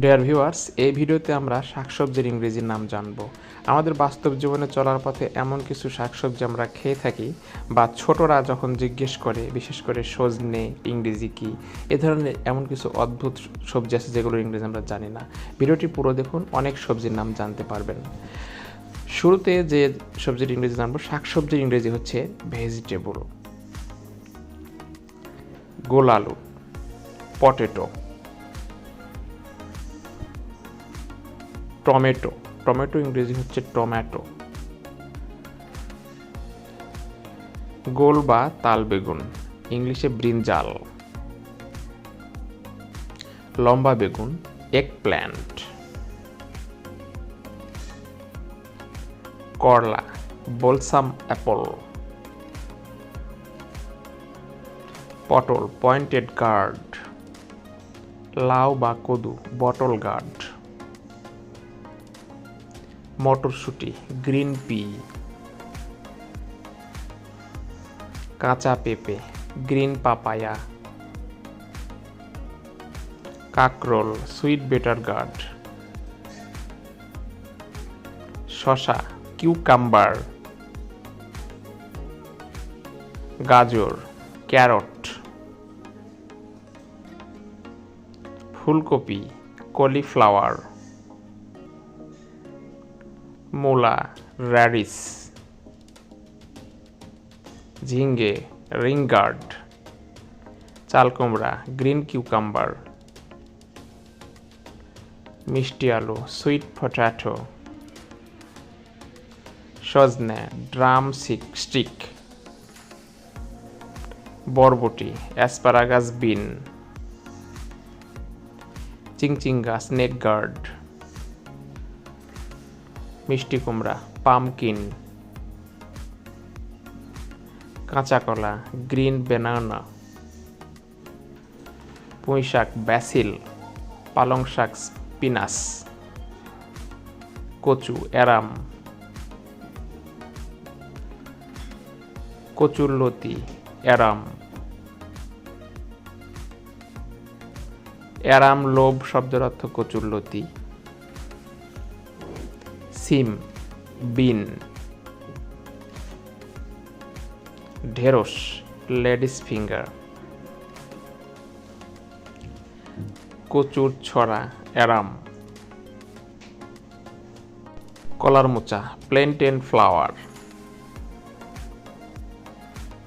Dear viewers এই ভিডিওতে আমরা শাকসবজির ইংরেজির নাম জানব। আমাদের বাস্তব জীবনে চলার পথে এমন কিছু শাকসবজি আমরা খেয়ে থাকি বা ছোটরা যখন জিজ্ঞেস করে, বিশেষ করে সজনে, ইংরেজি কি, এ ধরনের এমন কিছু অদ্ভুত সবজি আছে যেগুলো ইংরেজি আমরা জানি না। ভিডিওটি পুরো দেখুন, অনেক সবজির নাম জানতে পারবেন। শুরুতে যে সবজির ইংরেজি জানব, শাকসবজির ইংরেজি হচ্ছে ভেজিটেবল গোল আলু পটেটো টমেটো। টমেটো ইংরেজি হচ্ছে টমেটো গোল বা তাল বেগুন, ইংলিশে ব্রিনজাল লম্বা বেগুন এক প্ল্যান্ট করলা, বলসাম অ্যাপল। পটল, পয়েন্টেড গার্ড। লাউ বা কদু, বটল গার্ড। মটরশুঁটি, গ্রিন পি, কাঁচা পেঁপে, গ্রিন পাপায়া, কাকরোল, সুইট বেটার গার্ড, শশা, কিউকাম্বার, গাজর, ক্যারট, ফুলকপি, কলিফ্লাওয়ার মূলা র্যাডিস ঝিঙ্গে, রিংগার্ড, চালকুমড়া, গ্রিন কিউকাম্বার, মিষ্টি আলু, সুইট পটাটো, সজনে, ড্রাম স্টিক, বরবটি, অ্যাসপারাগাস বিন চিংচিঙ্গা স্নেক গার্ড মিষ্টি কুমড়া, পামকিন, কাঁচা কলা, গ্রিন বেনানা, পুঁই শাক ব্যাসিল, পালং শাক স্পিনাস, কচু অ্যারাম কচুরলতি অ্যারাম অ্যারাম লোভ শব্দের অর্থ কচুরলতি সিম বিন, ঢেঁড়স, লেডিস ফিঙ্গার, কচুর ছড়া, অ্যারাম, কলার মোচা প্লেন্টেন ফ্লাওয়ার,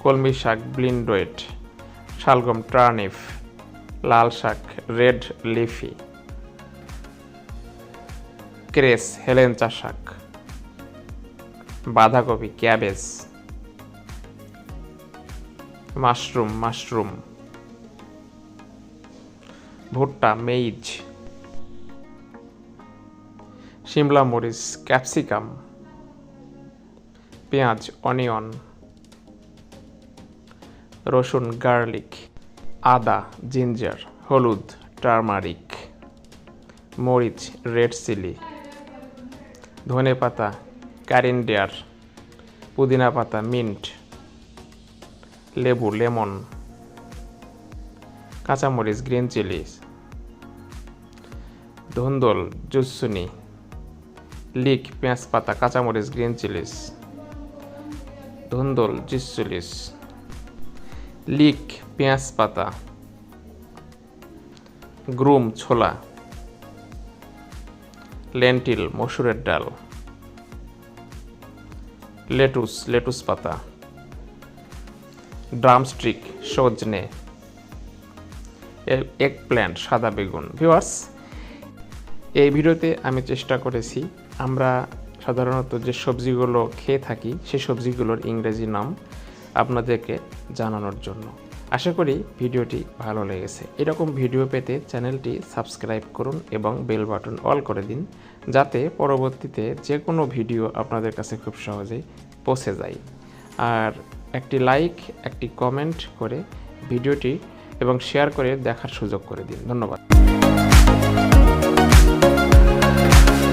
কলমি শাক, ব্লিন্ডোয়েট, শালগম, টার্নিফ, লাল শাক, রেড লিফি। ক্রেস হেলেঞ্চা শাক বাঁধাকপি, ক্যাবেজ। Mushroom mushroom. ভুট্টা, মেইজ। শিমলা মরিচ, ক্যাপসিকাম। পেঁয়াজ, অনিয়ন। রসুন, গার্লিক। আদা, জিঞ্জার, হলুদ, টার্মারিক। মরিচ, রেড চিলি। ধনে পাতা ক্যারিন্ডিয়ার পুদিনা পাতা, মিন্ট, লেবু, লেমন, কাঁচামরিচ, গ্রিন চিলি ধুন্দল, জুসুনি, লিক, পেঁয়াজ পাতা, কাঁচামরিচ, গ্রিন চিলিস, ধুন্দল জিসুলিস লিক, পেঁয়াজ পাতা, গ্রুম, ছোলা লেন্টিল, মসুরের ডাল। লেটুস লেটুস পাতা। ড্রামস্টিক, সজনে। এগ প্ল্যান্ট সাদা বেগুন। ভিওয়ার্স এই ভিডিওতে আমি চেষ্টা করেছি আমরা সাধারণত যে সবজিগুলো খেয়ে থাকি সেই সবজিগুলোর ইংরেজি নাম আপনাদেরকে জানানোর জন্য। আশা করি ভিডিওটি ভালো লেগেছে। এরকম ভিডিও পেতে চ্যানেলটি সাবস্ক্রাইব করুন এবং বেল বাটন অল করে দিন, যাতে পরবর্তীতে যে কোনো ভিডিও আপনাদের কাছে খুব সহজেই পৌঁছে যায়। আর একটি লাইক, একটি কমেন্ট করে ভিডিওটি এবং শেয়ার করে দেখার সুযোগ করে দিন। ধন্যবাদ।